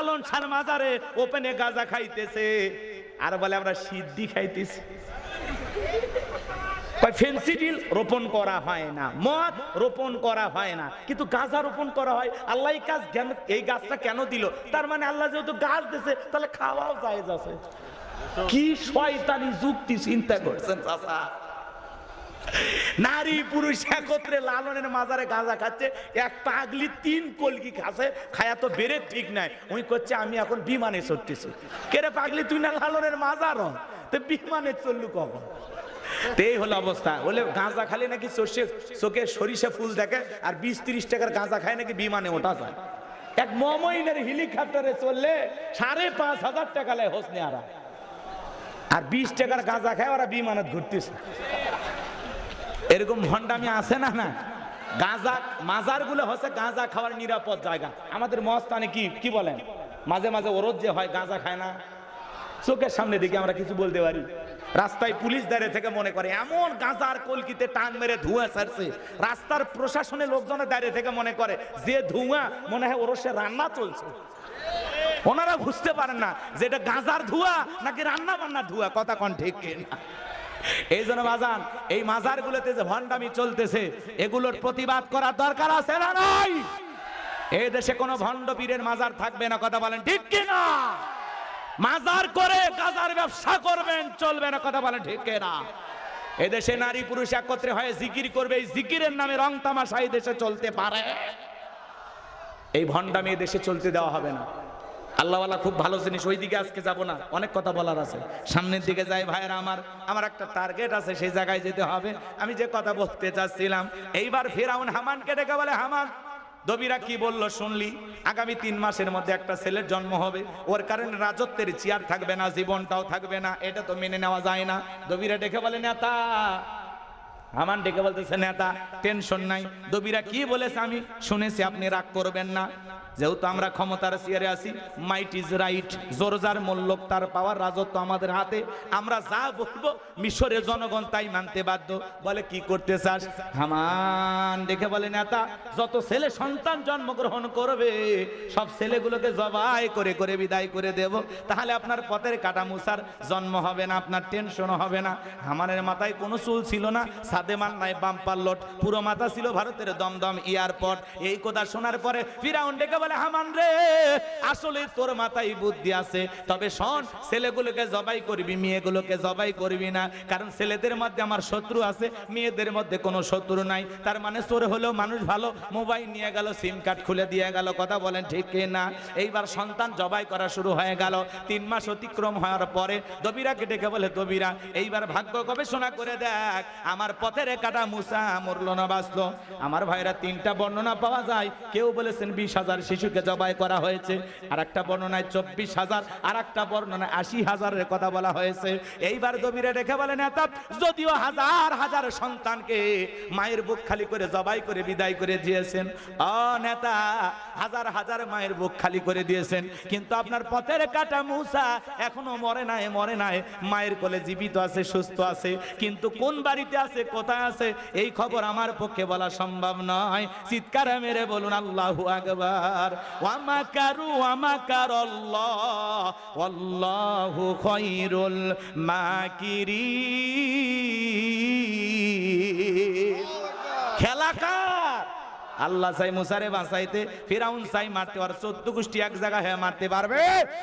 লালন সার মাজারে ওপেনে গাঁজা খাইতেছে। আর বলে, আমরা সিদ্ধি খাইতেছি। করা হয় না, মদ রোপণ করা হয় না। কিন্তু গাঁজা রোপণ করা হয়। আল্লাহ কেন, এই গাছটা কেন দিল? তার মানে আল্লাহ যেহেতু গাছ দিছে, তাহলে খাওয়াও জায়েজ আছে। কি শয়তানি যুক্তি চিন্তা করছেন, চাচা? নারী পুরুষ একত্রে লালনের মাজারে গাঁজা খাচ্ছে, এক পাগলি তিন কলকি খাচ্ছে, খায়া তো বেড়ে ঠিক নাই। ওই করছে আমি এখন বিমানে চড়তেছি। কেরে পাগলি, তুই না লালনের মাজার? তো বিমানে চললু কখন এই হলো অবস্থা। বলে, গাঁজা খালি নাকি চষে চোখে সরিষা ফুল দেখে, আর বিশ তিরিশ টাকার গাঁজা খায় নাকি বিমানে ওঠা যায়? এক মমইনের হেলিকপ্টারে চললে সাড়ে পাঁচ হাজার টাকা লেয় হোসনে আরা। আর বিশ টাকার গাঁজা খায়, ওরা বিমানে ঘুরতেছে। এরকম ভণ্ডামি আছে না না? গাঁজা মাজারগুলো হচ্ছে গাঁজা খাওয়ার নিরাপদ জায়গা। আমাদের মস্তানে কি কি বলেন? মাঝে মাঝে ওরদ যে হয়, গাঁজা খায় না। চোখের সামনে দিকে আমরা কিছু বলতে পারি। রাস্তায় পুলিশ দাঁড়িয়ে থেকে মনে করে, এমন গাঁজার কলকিতে টান মেরে ধোঁয়া ছাড়ছে। রাস্তার প্রশাসনের লোকজনের দাঁড়িয়ে থেকে মনে করে, যে ধোঁয়া মনে হয় ওর সে রান্না চলছে। ওনারা বুঝতে পারেন না যে এটা গাঁজার ধোঁয়া নাকি রান্না বান্নার ধোঁয়া। কথা কন ঠিক কিনা? এই জন্য বাজান এই মাজার গুলোতে যে ভণ্ডামি চলতেছে, এগুলোর প্রতিবাদ করার দরকার আছে না নাই? এই দেশে কোনো ভণ্ড পীরের মাজার থাকবে না, কথা বলেন ঠিক কিনা? মাজার করে গাজার ব্যবসা করবেন, চলবে না, কথা বলেন ঠিক কিনা? এদেশে নারী পুরুষ একত্রে হয়ে জিকির করবে, এই জিকিরের নামে রং তামাশা এই দেশে চলতে পারে। এই ভণ্ডামি দেশে চলতে দেওয়া হবে না। আল্লাহওয়ালা খুব ভালো জিনিস ওই দিকে আজকে যাব না। অনেক কথা বলার আছে। সামনের দিকে যাই, ভাইয়েরা আমার আমার একটা টার্গেট আছে, সেই জায়গায় যেতে হবে। আমি যে কথা বলতে চাচ্ছিলাম, এইবার ফেরাউন হামানকে ডেকে বলে, হামান দবিরা কি বলল শুনলি? আগামী তিন মাসের মধ্যে একটা ছেলের জন্ম হবে। ওর কারণে রাজত্বের চেয়ার থাকবে না, জীবনটাও থাকবে না, এটা তো মেনে নেওয়া যায় না। দবিরা ডেকে বলে, নেতা হামান ডেকে বলতেছে, নেতা টেনশন নাই। দবিরা কি বলেছে আমি শুনেছি, আপনি রাগ করবেন না। যেহেতু আমরা ক্ষমতার চেয়ারে আছি মাইট ইজ রাইট জোরজার মল্লক তার পাওয়ার রাজত্ব আমাদের হাতে। আমরা যা বলব, মিশরের জনগণ তাই মানতে বাধ্য। বলে, কি করতে চাস? হামান দেখে বলে, নেতা, যত ছেলে সন্তান জন্মগ্রহণ করবে, সব ছেলেগুলোকে জবাই করে করে বিদায় করে দেব। তাহলে আপনার পথের কাটা মুসার জন্ম হবে না, আপনার টেনশনও হবে না। হামানের মাথায় কোনো চুল ছিল না সাদেমান নাই বাম্পার লোট। পুরো মাথা ছিল ভারতের দমদম এয়ারপোর্ট। এই কথা শোনার পরে ফিরাউন ডেকে বলে, হামান রে, আসলে তোর মাথায় বুদ্ধি আছে। তবে শোন, ছেলেগুলোকে জবাই করবি, মেয়েগুলোকে জবাই করবি না। কারণ ছেলেদের মধ্যে আমার শত্রু আছে, মেয়েদের মধ্যে কোনো শত্রু নাই। তার মানে চোর হলেও মানুষ ভালো, মোবাইল নিয়ে গেল, সিম কার্ড খুলে দিয়ে গেল, কথা বলেন ঠিক না? এইবার সন্তান জবাই করা শুরু হয়ে গেল। তিন মাস অতিক্রম হওয়ার পরে দবিরাকে ডেকে বলে, দবিরা, এইবার ভাগ্য গবেষণা করে দেখ, আমার পথের কাটা মুসা মরলো না, বাঁচলো। আমার ভাইরা তিনটা বর্ণনা পাওয়া যায়। কেউ বলেছেন বিশ হাজার শিশুকে জবাই করা হয়েছে। আর একটা বর্ণনায় চব্বিশ হাজার আর একটা বর্ণনায় আশি হাজারের কথা বলা হয়েছে। এইবার দবিরে রেখে বলেন নেতা যদিও হাজার হাজার সন্তানকে মায়ের বুক খালি করে জবাই করে বিদায় করে দিয়েছেন। অ, নেতা, হাজার হাজার মায়ের বুক খালি করে দিয়েছেন। কিন্তু আপনার পথের কাটা মুসা এখনও মরে নাই মরে নাই। মায়ের কোলে জীবিত আছে, সুস্থ আছে। কিন্তু কোন বাড়িতে আছে কোথায় আছে, এই খবর আমার পক্ষে বলা সম্ভব নয়। চিৎকার মেরে বলুন, আল্লাহু আকবার। ওয়ামাকারু ওয়ামাকার আল্লাহ আল্লাহু খৈরুল মাকিরি খেলা কার। আল্লাহ চাই মুসারে বাঁচাইতে, ফিরাউন চাই মারতে, আর চোদ্দ গোষ্ঠী এক জায়গায় হয়ে মারতে পারবে?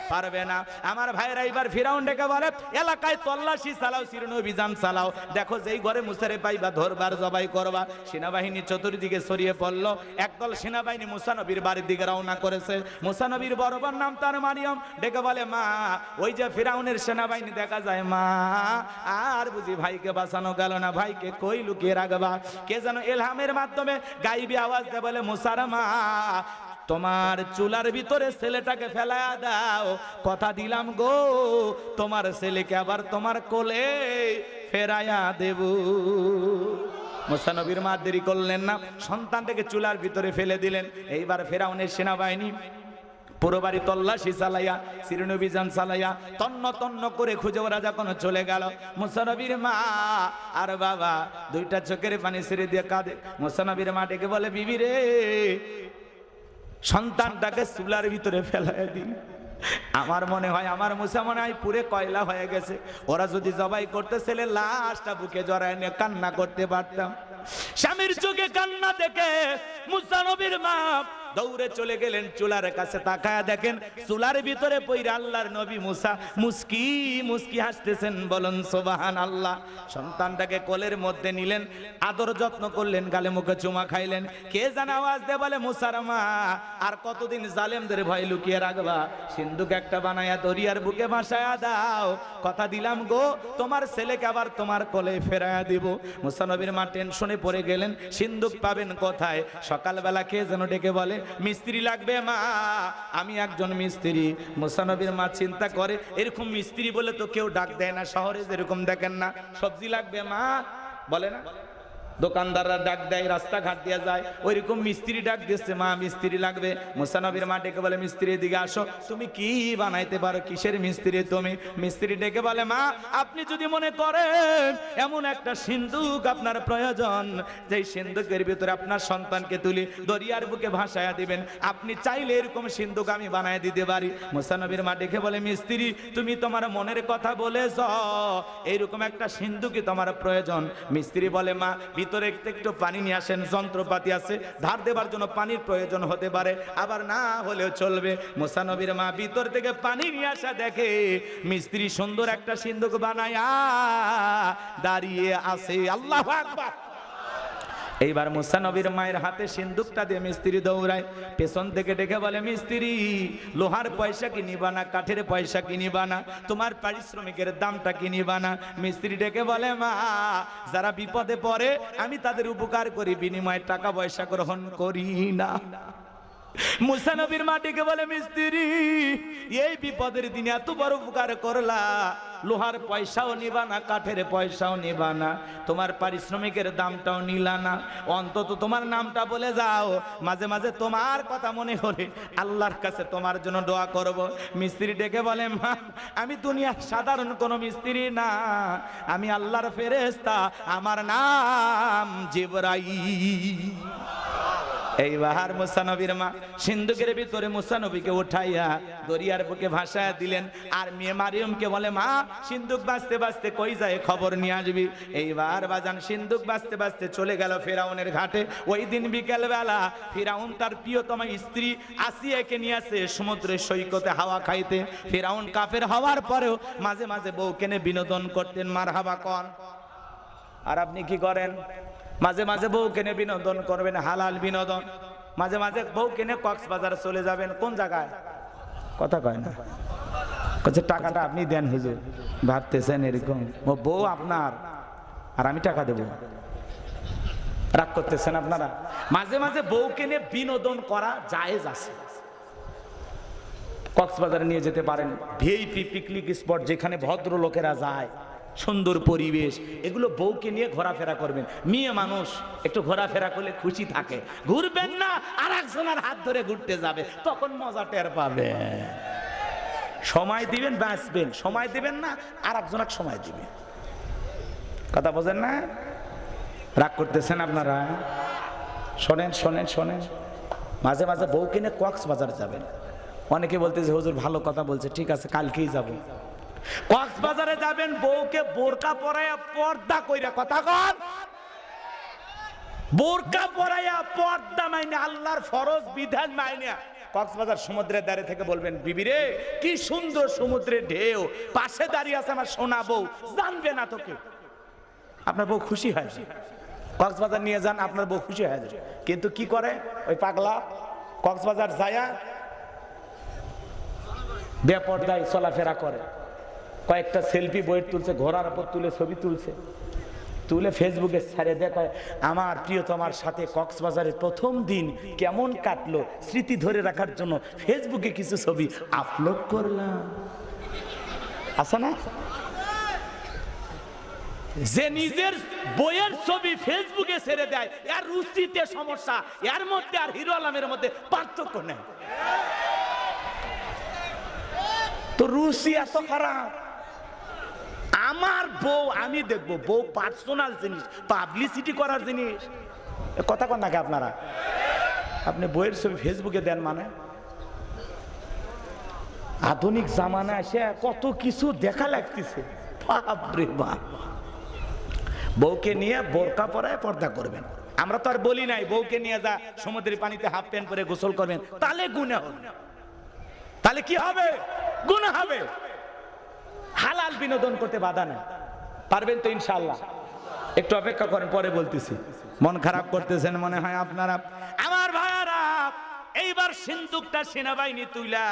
পারবে না। আমার ভাইরা এবার ফিরাউন ডেকে বলে, এলাকায় তল্লাশি চালাও শিরণ অভিযান চালাও। দেখো যেই ঘরে মুসারে পাইবা, ধরবার, জবাই করবা। সেনাবাহিনী চতুর্দিকে ছড়িয়ে পড়ল। একদল সেনাবাহিনী মুসানবীর বাড়ির দিকে রওনা করেছে। মুসানবীর বড়বার নাম তার মারিয়ম। ডেকে বলে, মা, ওই যে ফিরাউনের সেনাবাহিনী দেখা যায়, মা, আর বুঝি ভাইকে বাঁচানো গেল না? ভাইকে কই লুকিয়ে রাখবা? কে যেন এলহামের মাধ্যমে গাইবে আওয়াজ দেয় বলে, মুসারমা, তোমার চুলার ভিতরে ছেলেটাকে ফেলা দাও। কথা দিলাম গো, তোমার ছেলেকে আবার তোমার কোলে ফেরাইয়া দেব। মুসানবীর মা দেরি করলেন না। সন্তানটাকে চুলার ভিতরে ফেলে দিলেন। এইবার ফেরাউনের সেনাবাহিনী পুরো বাড়ি তল্লাশি চালাইয়া চিরনভিযান চালাইয়া, তন্ন তন্ন করে খুঁজে ওরা যখন চলে গেল, মুসানবীর মা আর বাবা দুইটা চোখের পানি ছেড়ে দিয়ে কাঁদে। মুসানবীর মা ডেকে বলে, বিবি রে, সন্তানটাকে চুলার ভিতরে ফেলাই দিন। আমার মনে হয়, আমার মুসা মনে হয় পুরে কয়লা হয়ে গেছে। ওরা যদি জবাই করতে ছেলে লাশটা বুকে জড়ায় নিয়ে কান্না করতে পারতাম। স্বামীর চোখে কান্না দেখে মুসা নবীর মা দৌড়ে চলে গেলেন চুলার কাছে তাকায়া দেখেন চুলার ভিতরে পইরা আল্লাহর নবী মুসা, মুস্কি মুস্কি হাসতেছেন, বলুন সোবাহান আল্লাহ সন্তানটাকে কোলের মধ্যে নিলেন, আদর যত্ন করলেন, গালে মুখে চুমা খাইলেন। কে জানে আওয়াজ দে বলে, মুসার মা, আর কতদিন জালেমদের ভয় লুকিয়ে রাখবা? সিন্ধুক একটা বানায়া দরিয়ার বুকে ভাসায়া দাও। কথা দিলাম গো, তোমার ছেলেকে আবার তোমার কোলে ফেরায়া দিব। মুসানবীর মা টেনশনে পড়ে গেলেন, সিন্ধুক পাবেন কোথায়? সকালবেলা কে যেন ডেকে বলে মিস্ত্রি লাগবে মা। আমি একজন মিস্ত্রি। মোসানবির মা চিন্তা করে, এরকম মিস্ত্রি বলে তো কেউ ডাক দেয় না, শহরে যেরকম দেখেন না। সবজি লাগবে মা। বলে না? দোকানদাররা ডাক দেয়, রাস্তাঘাট দিয়ে যায়। ওইরকম মিস্ত্রি ডাক দিচ্ছে, মা, মিস্ত্রি লাগবে। মুসানবীর মা ডেকে বলে, মিস্ত্রি দিকে আসো। তুমি কি বানাইতে পারো? কিসের মিস্ত্রি তুমি? মিস্ত্রি ডেকে বলে, মা, আপনি যদি মনে করেন, এমন একটা সিন্ধুক আপনার প্রয়োজন। যেই সিন্ধুকের ভিতরে আপনার সন্তানকে তুলি, দরিয়ার বুকে ভাসায়া দিবেন। আপনি চাইলে এরকম সিন্ধুক আমি বানায় দিতে পারি। মুসানবীর মা ডেকে বলে, মিস্ত্রি, তুমি তোমার মনের কথা বলেছ। এইরকম একটা সিন্ধুকে তোমার প্রয়োজন। মিস্ত্রি বলে, মা ভিতরে একটু পানি নিয়ে আসেন, যন্ত্রপাতি আছে, ধার দেবার জন্য পানির প্রয়োজন হতে পারে, আবার না হলেও চলবে। মোসানবীর মা ভিতর থেকে পানি নিয়ে আসা দেখে মিস্ত্রি সুন্দর একটা সিন্ধুক বানায়া দাঁড়িয়ে আছে। আল্লাহ আকবার। এইবার মুসা নবীর মায়ের হাতে সিন্দুকটা দিয়ে মিস্ত্রি দৌড়ায়। পেছন থেকে ডেকে বলে, মিস্ত্রি, লোহার পয়সা কি নিবা না? কাঠের পয়সা কি নিবা না? তোমার পারিশ্রমিকের দামটা কি নিবা না? মিস্ত্রি ডেকে বলে, মা, যারা বিপদে পড়ে, আমি তাদের উপকার করি, বিনিময়ে টাকা পয়সা গ্রহণ করি না। মুসা নবীর মাটিকে বলে, মিস্ত্রি, এই বিপদের দিনে এত বড় উপকার করলা। লোহার পয়সাও নিবা না, কাঠের পয়সাও নিবা না। তোমার পারিশ্রমিকের দামটাও নিলা না। অন্তত তোমার নামটা বলে যাও। মাঝে মাঝে তোমার কথা মনে হলে আল্লাহর কাছে তোমার জন্য দোয়া করব। মিস্ত্রি ডেকে বলে, মা, আমি দুনিয়ার সাধারণ কোনো মিস্ত্রি না। আমি আল্লাহর ফেরেস্তা আমার নাম জিবরাই এইবার মুসানবীর মা সিন্ধুকের ভিতরে মুসানবীকে উঠাইয়া দরিয়ার বুকে ভাসায় দিলেন। আর মেয়ে মারিয়মকে বলে, মা, সিন্ধুক বাঁচতে বাঁচতে কই যায়? খবর নিয়ে আসবি? এইবার বাজান সিন্ধুক বাঁচতে বাঁচতে চলে গেল ফেরাউনের ঘাটে। ওই দিন বিকেল বেলা ফেরাউন তার প্রিয়তমা স্ত্রী আসিয়াকে নিয়ে আসে সমুদ্রের সৈকতে হাওয়া খাইতে। ফেরাউন কাফের হওয়ার পরেও মাঝে মাঝে বউ কেনে বিনোদন করতেন। মার হাবা কন আর আপনি কি করেন? মাঝে মাঝে বউ কেনে বিনোদন করবেন, হালাল বিনোদন। মাঝে মাঝে বউ কেনে কক্সবাজার চলে যাবেন, কোন জায়গায়? কথা কয় না। টাকাটা আপনি দেন হুজুর, ভাবতেছেন এরকম। ও বউ আপনার, আর আমি টাকা দেব। রাগ করতেছেন আপনারা? মাঝে মাঝে বউ কেনে বিনোদন করা জায়েজ আছে। কক্সবাজারে নিয়ে যেতে পারেন, ভিআইপি, পিকনিক স্পট যেখানে ভদ্র লোকেরা যায়। সুন্দর পরিবেশ, এগুলো বউকে নিয়ে ঘোরাফেরা করবেন। মেয়ে মানুষ, একটু ঘোরাফেরা করলে খুশি থাকে। ঘুরবেন না আর একজনের হাত ধরে ঘুরতে যাবে, তখন মজা টের পাবে। সময় দিবেন, বাঁচবেন। সময় দিবেন না আর একজনের সময় দিবেন কথা বোঝেন না? রাগ করতেছেন আপনারা? শোনেন শোনেন শোনেন। মাঝে মাঝে বউ কিনে কক্সবাজার যাবেন। অনেকে বলতে যে হুজুর, ভালো কথা বলছে। ঠিক আছে, কালকেই যাব। কক্সবাজারে যাবেন, বউকে বোরকা পরাইয়া পর্দা কইরা কথা কর বোরকা পরাইয়া পর্দা মাইনে, আল্লাহর ফরজ বিধান মাইনে। কক্সবাজার সমুদ্রের ধারে থেকে বলবেন, বিবি রে, কি সুন্দর সমুদ্রের ঢেউ, পাশে দাঁড়িয়ে আছে আমার সোনা বউ, জানবে না তোকে। আপনার বউ খুশি হয় কক্সবাজার নিয়ে যান, আপনার বউ খুশি হয়ে যাবে। কিন্তু কি করে? ওই পাগলা, কক্সবাজার যায়া বেপর্দায় চলাফেরা করে। কয়েকটা সেলফি বইয়ের তুলছে, ঘোড়ার উপর তুলে ছবি তুলছে। তুলে ফেসবুকে ছেড়ে দেখায় আমার প্রিয়তমার সাথে কক্সবাজারের প্রথম দিন কেমন কাটলো স্মৃতি ধরে রাখার জন্য ফেসবুকে কিছু ছবি আপলোড করলাম। আছে না? যে নিজের বইয়ের ছবি ফেসবুকে ছেড়ে দেয়, এর রুচিতে সমস্যা, এর মধ্যে আর হিরো আলমের মধ্যে পার্থক্য নেই। তো রুচি এত খারাপ। আমার বউ, আমি দেখব, বউ পার্সোনাল জিনিস পাবলিসিটি করার জিনিস। কথা কন নাকি আপনারা? আপনি বইয়ের ছবি ফেসবুকে দেন মানে? আধুনিক জামানা এসে কত কিছু দেখা লাগতেছে। বাপরে বাপ। বউকে নিয়ে বোরকা পরায় পর্দা করবেন। আমরা তো আর বলি নাই, বউকে নিয়ে যা, সমুদ্রের পানিতে হাফ প্যান্ট পরে গোসল করবেন, তাহলে গুণা হবে। তাহলে কি হবে? গুণা হবে। বিনোদন করতে বাধা নেই। পারবেন তো ইনশাল্লাহ একটু অপেক্ষা করেন, পরে বলতেছি। মন খারাপ করতেছেন মনে হয় আপনারা। আমার ভাইয়ারা, এইবার সিন্ধুকটা সেনাবাহিনী তুইলা।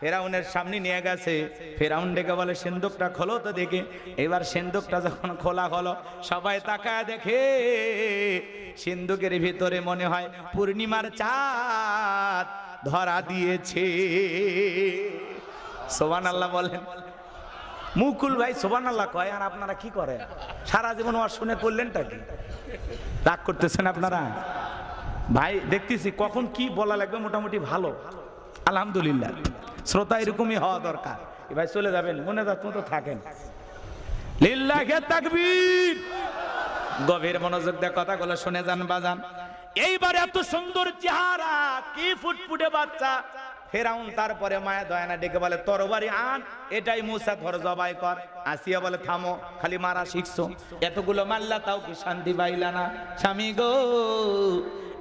ফেরাউনের সামনে নিয়ে গেছে। ফেরাউন ডেকে বলে, সিন্ধুকটা খোলো তো দেখে। এবার সিন্ধুকটা যখন খোলা হলো, সবাই তাকায় দেখে। সিন্ধুকের ভিতরে মনে হয় পূর্ণিমার চাঁদ ধরা দিয়েছে। সোবান আল্লাহ বলেন মুকুল ভাই সোবান আল্লাহ কয়, আর আপনারা কি করেন সারা জীবন ওয়াজ শুনে করলেনটা কি? রাগ করতেছেন আপনারা? ভাই, দেখতেছি কখন কি বলা লাগবে মোটামুটি ভালো। আলহামদুলিল্লাহ। শ্রোতা এরকমই হওয়া দরকার। ভাই, চলে যাবেন, মনে রাখ তো থাকেন। লিল্লাহে তাকবীর। গভীর মনোযোগ দিয়ে কথাগুলো শুনে যান, বাজান। এইবার এত সুন্দর চেহারা, কি ফুটফুটে বাচ্চা। ফেরাউন তারপরে মায়া দয়ানা ডেকে বলে তরবারি আন, এটাই মুসা ধর জবাই কর। আসিয়া বলে, থামো, খালি মারা শিখছো। এতগুলো মাল্লা তাও কি শান্তি পাইলা না? স্বামী গো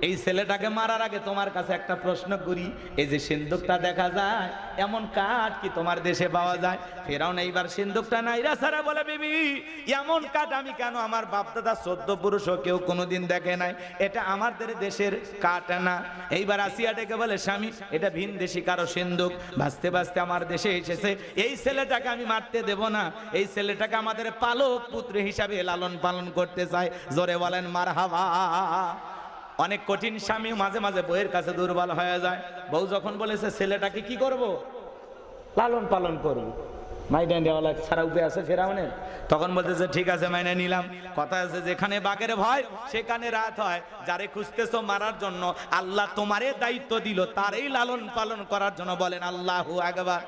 এই ছেলেটাকে মারার আগে তোমার কাছে একটা প্রশ্ন করি, এই যে সিন্ধুকটা দেখা যায়, এমন কাঠ কি তোমার দেশে পাওয়া যায়? ফেরাও না এইবার সিন্ধুকটা নাইরা সারা বলে, বিবি, এমন কাঠ আমি কেন আমার বাপদাদা চোদ্দ পুরুষও কেউ কোনোদিন দেখে নাই? এটা আমাদের দেশের কাঠ না। এইবার আসিয়া ডেকে বলে, স্বামী, এটা ভিন দেশি কারও সিন্ধুক। ভাসতে ভাসতে আমার দেশে এসেছে। এই ছেলেটাকে আমি মারতে দেব না। এই ছেলেটাকে আমাদের পালক পুত্র হিসাবে লালন পালন করতে চায়। জোরে বলেন মার হাওয়া অনেক কঠিন স্বামী মাঝে মাঝে বইয়ের কাছে দুর্বল হয়ে যায়। বউ যখন বলেছে, ছেলেটাকে কি করব? লালন পালন করব। মাইনে দেওয়ালা ছাড়া উপায় আছে ফেরাউনের? তখন বলতেছে, ঠিক আছে মাইনে নিলাম। কথা আছে, যেখানে বাঘের ভয়, সেখানে রাত হয়। যারে খুঁজতেছো মারার জন্য, আল্লাহ তোমারে দায়িত্ব দিল, তারই লালন পালন করার জন্য বলেন, আল্লাহ আকবার।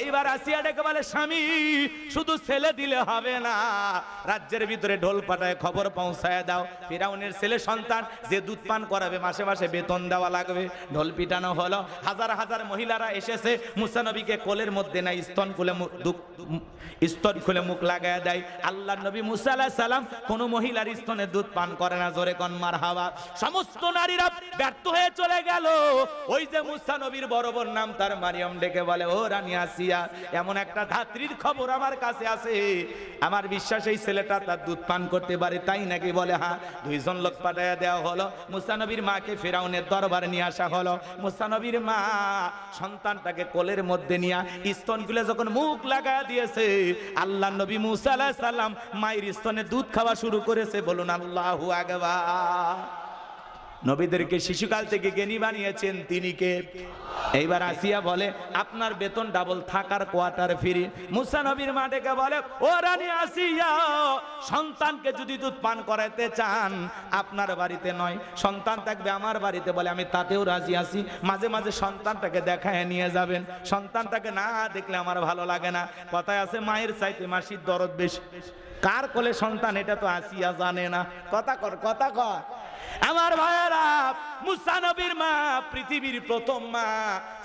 এইবার আসিয়া ডেকে বলে, স্বামী, শুধু ছেলে দিলে হবে না। রাজ্যের ভিতরে ঢোল পাটায় খবর পৌঁছায় দাও। ফিরাউনের ছেলে সন্তান, যে দুধ পান করাবে, মাসে মাসে বেতন দেওয়া লাগবে। ঢোল পিটানো হলো। হাজার হাজার মহিলারা এসেছে। মুসানবীকে কোলের মধ্যে না, স্তন খুলে স্তন খুলে মুখ লাগায় দেয়। আল্লাহ নবী মুসা সালাম কোন মহিলার স্তনে দুধ পান করে না। জোরে কন মার হাওয়া সমস্ত নারীরা ব্যর্থ হয়ে চলে গেল। ওই যে মুসা নবীর বড় নাম তার মারিয়ম ডেকে বলে, ও রানী আসিয়া এমন একটা ধাত্রীর খবর আমার কাছে আছে। আমার বিশ্বাস, এই ছেলেটা তার দুধ পান করতে পারে, তাই নাকি বলে হ্যাঁ দুইজন লোক পাঠাইয়া দেওয়া হলো। মুসা নবীর মাকে ফেরাউনের দরবারে নিয়ে আসা হলো। মুসা নবীর মা সন্তানটাকে কোলের মধ্যে নিয়ে স্তন খুলে যখন মুখ লাগা দিয়েছে, আল্লাহ নবী মুসা আলাইহিস সালাম মায়ের স্তনে দুধ খাওয়া শুরু করেছে। বলুন, আল্লাহু আকবার। নবীদেরকে শিশুকাল থেকে জ্ঞানী বানিয়েছেন, তিনি কে? এইবার আসিয়া বলে, আপনার বেতন ডাবল থাকার কোয়ার্টার ফ্রি মুসা নবীর মা ডেকে বলে, ও রানী আসিয়া, সন্তানকে যদি দুধ পান করাতে চান, আপনার বাড়িতে নয়। সন্তান থাকবে আমার বাড়িতে বলে, আমি তাতেও রাজি আছি। মাঝে মাঝে সন্তানটাকে দেখায় নিয়ে যাবেন। সন্তানটাকে না দেখলে আমার ভালো লাগে না। কথায় আছে, মায়ের চাইতে মাসির দরদ বেশি। কার কোলে সন্তান, এটা তো আসিয়া জানে না। কথা কর কথা কর। আমার ভাইয়েরা, মুসা নবীর মা, পৃথিবীর প্রথম মা,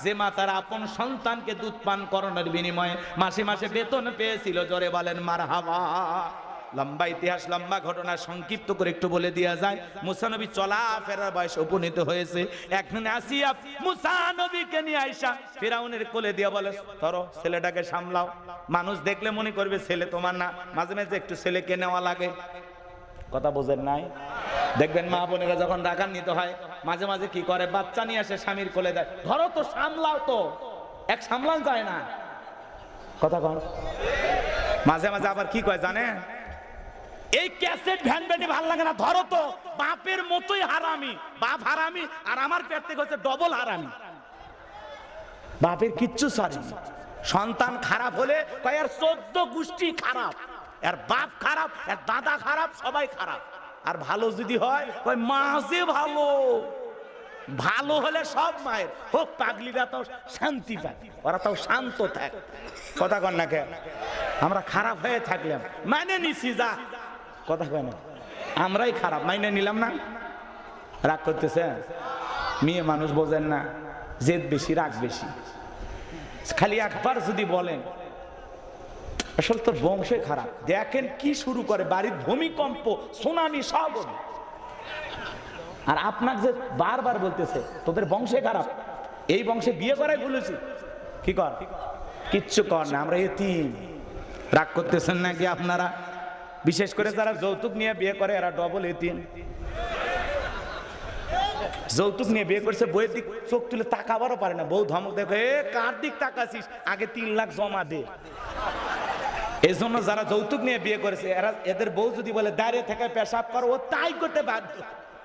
যে মা তার আপন সন্তানকে দুধ পান করানোর বিনিময়ে মাসে মাসে বেতন পেয়েছিল। জোরে বলেন মার হাওয়া লম্বা ইতিহাস, লম্বা ঘটনা, সংক্ষিপ্ত করে একটু বলে দেওয়া যায়। মুসানবী চলা ফেরার বয়স উপনীত হয়েছে। একদিন আসিয়া মুসানবীকে নিয়ে আইসা ফেরাউনের কোলে দিয়া বলে, ধরো, ছেলেটাকে সামলাও। মানুষ দেখলে মনে করবে ছেলে তোমার না। মাঝে মাঝে একটু ছেলেকে নেওয়া লাগে। কথা বোঝেন নাই? দেখবেন মা বোনেরা যখন রাগান্বিত হয়, মাঝে মাঝে কি করে? বাচ্চা নিয়ে আসে স্বামীর কোলে দেয়, ধরো তো সামলাও তো, এক সামলান যায় না। কথা কন। মাঝে মাঝে আবার কি কয় জানেন? এই ক্যাসেট ভ্যান ভ্যানে ভালো লাগে না, ধরো তো, বাপের মতোই হারামি, বাপ হারামি, আর আমার পেট থেকে হচ্ছে ডবল হারামি। বাপের কিচ্ছু সরি সন্তান খারাপ হলে কয়, আর চোদ্দ গোষ্ঠী খারাপ। আর বাপ খারাপ আর দাদা খারাপ, সবাই খারাপ। আর ভালো যদি হয় ওই মাঝে ভালো। ভালো হলে সব মায়ের। হোক, পাগলিরা তো শান্তি পায় ওরা তাও শান্ত থাক। কথা কর না কে আমরা খারাপ হয়ে থাকলাম। মানে নিছি, যা। কথা কয় না? আমরাই খারাপ, মাইনে নিলাম না? রাগ করতেছে মেয়ে মানুষ বোঝেন না, জেদ বেশি, রাগ বেশি। খালি একবার যদি বলেন আসলে তোর বংশই খারাপ। দেখেন কি শুরু করে, বাড়ির ভূমিকম্প, সুনামি, সব। আর আপনার যে বারবার বলতেছে, তোদের বংশে খারাপ, এই বংশে বিয়ে করাই বলেছি কি কর? কিচ্ছু কর না, আমরা এতিম। রাগ করতেছেন নাকি আপনারা? বিশেষ করে যারা যৌতুক নিয়ে বিয়ে করে, এরা ডবল এতিম। যৌতুক নিয়ে বিয়ে করছে বইয়ের দিক চোখ তুলে তাকাবারও পারে না। বউ ধমক দেখো এ, কার দিক তাকাছিস আগে তিন লাখ জমা দে। এই জন্য যারা যৌতুক নিয়ে বিয়ে করেছে, এরা এদের বউ যদি বলে, দাঁড়িয়ে থেকে পেশাব করো, ও তাই করতে বাধ্য।